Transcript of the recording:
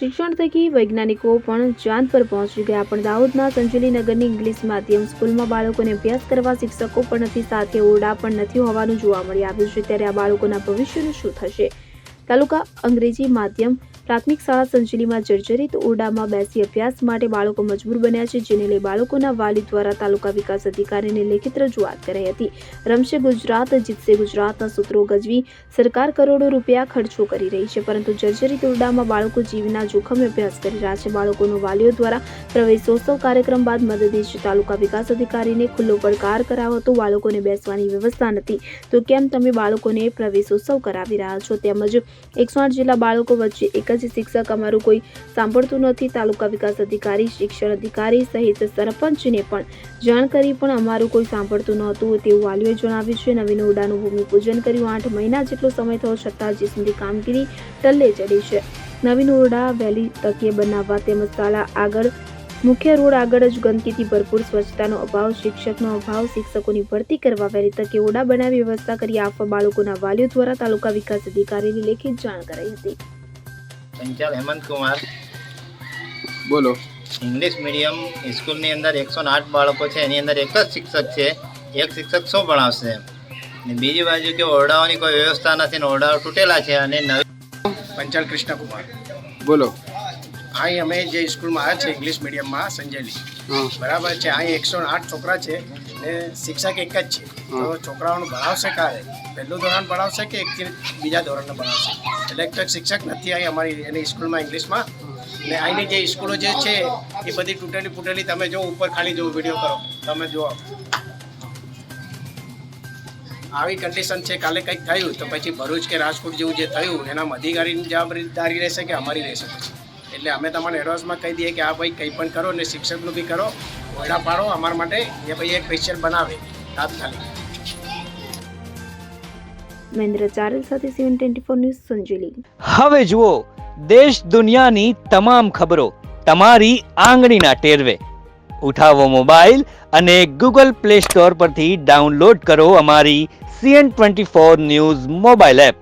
શિક્ષણ થકી વૈજ્ઞાનિકો પણ ચાંદ પર પહોંચી ગયા પણ દાહોદના સંજલી નગરની ઇંગ્લિશ માધ્યમ સ્કૂલમાં બાળકોને અભ્યાસ કરવા શિક્ષકો પણ નથી, સાથે ઓરડા પણ નથી હોવાનું જોવા મળી આવ્યું છે. ત્યારે આ બાળકોના ભવિષ્યનું શું થશે? તાલુકા અંગ્રેજી માધ્યમ પ્રાથમિક શાળા સંજલીમાં જર્જરિત ઓરડામાં બેસી અભ્યાસ માટે બાળકો મજબૂર બન્યા છે, જેને લઈ બાળકોના વાલી દ્વારા તાલુકા વિકાસ અધિકારીને લેખિત રજૂઆત કરાઈ હતી. રમશે ગુજરાત, જીતશે ગુજરાતના સૂત્રો ગજવી સરકાર કરોડો રૂપિયા ખર્ચો કરી રહી છે, પરંતુ જર્જરિત ઓરડામાં બાળકો જીવના જોખમે અભ્યાસ કરી રહ્યા છે. બાળકોનો વાલીઓ દ્વારા પ્રવેશોત્સવ કાર્યક્રમ બાદ મદદનીશ તાલુકા વિકાસ અધિકારીને ખુલ્લો પડકાર કરાયો હતો. બાળકોને બેસવાની વ્યવસ્થા નથી. તો કેમ તમે બાળકોને પ્રવેશોત્સવ કરાવી રહ્યા છો? તેમજ એકસો આઠ જેટલા બાળકો વચ્ચે એક જ શિક્ષક અમારું કોઈ સાંભળતું નથી. તાલુકા વિકાસ અધિકારી, શિક્ષણ અધિકારી સહિત સરપંચને પણ જાણ કરી પણ અમારું કોઈ સાંભળતું નહોતું તેવું વાલીઓએ જણાવ્યું છે, નવીન ઓરડાનું ભૂમિપૂજન કર્યું. આઠ મહિના જેટલો સમય થયો છતાં હજી સુધી કામગીરી ટલ્લે ચડી છે. નવીન ઓરડા વહેલી તકે બનાવવા તેમજ શાળા આગળ, મુખ્ય રોડ આગળ જ ગંદકીથી ભરપૂર સ્વચ્છતાનો અભાવ, શિક્ષકનો અભાવ, શિક્ષકોની ભરતી કરવા વહેલી તકે ઓરડા બનાવી વ્યવસ્થા કરી. આપવા બાળકોના વાલીઓ દ્વારા તાલુકા વિકાસ અધિકારીની લેખિત જાણ કરાઈ હતી. પંચાલ હેમંત કુમાર. બોલો. ઇંગ્લિશ મીડિયમ સ્કૂલની અંદર એકસો આઠ બાળકો છે એની અંદર એક જ શિક્ષક છે. એક શિક્ષક શું ભણાવશે? ને બીજી બાજુ કે ઓરડાઓની કોઈ વ્યવસ્થા નથી ને ઓરડાઓ તૂટેલા છે અને નવી પંચાલ કૃષ્ણકુમાર બોલો. અહીં અમે જે સ્કૂલમાં આવ્યા છે ઇંગ્લિશ મીડિયમમાં સંજયલી બરાબર છે. અહીં એકસો આઠ છોકરા છે ને શિક્ષક એક જ છે. તો છોકરાઓનું ભણાવશે કાલે? પહેલું ધોરણ ભણાવશે કે એકથી બીજા ધોરણને ભણાવશે? એટલે એક તો શિક્ષક નથી અહીં અમારી એની સ્કૂલમાં ઇંગ્લિશમાં. ને અહીંની જે સ્કૂલો જે છે એ બધી તૂટેલી ફૂટેલી તમે જો ઉપર ખાલી જો વીડિયો કરો. તમે જુઓ. આવી કન્ડિશન છે. કાલે કંઈક થયું તો પછી ભરૂચ કે રાજકોટ જેવું જે થયું એનામાં અધિકારીની જવાબદારી રહેશે કે અમારી રહેશે પછી? એટલે અમે તમને એડવાન્સમાં કહી દઈએ કે આ ભાઈ કંઈ પણ કરો ને શિક્ષકનું બી કરો ઓરડા પાડો અમારા માટે એ ભાઈ એક સ્પેશિયલ બનાવે તાત્કાલિક. મહેન્દ્ર ચારલ સાથે CN twenty four news Sanjuli હવે જુઓ દેશ દુનિયાની તમામ ખબરો તમારી આંગળીના ટેરવે. ઉઠાવો મોબાઈલ અને ગૂગલ પ્લે સ્ટોર પરથી ડાઉનલોડ કરો અમારી CN twenty four news mobile app.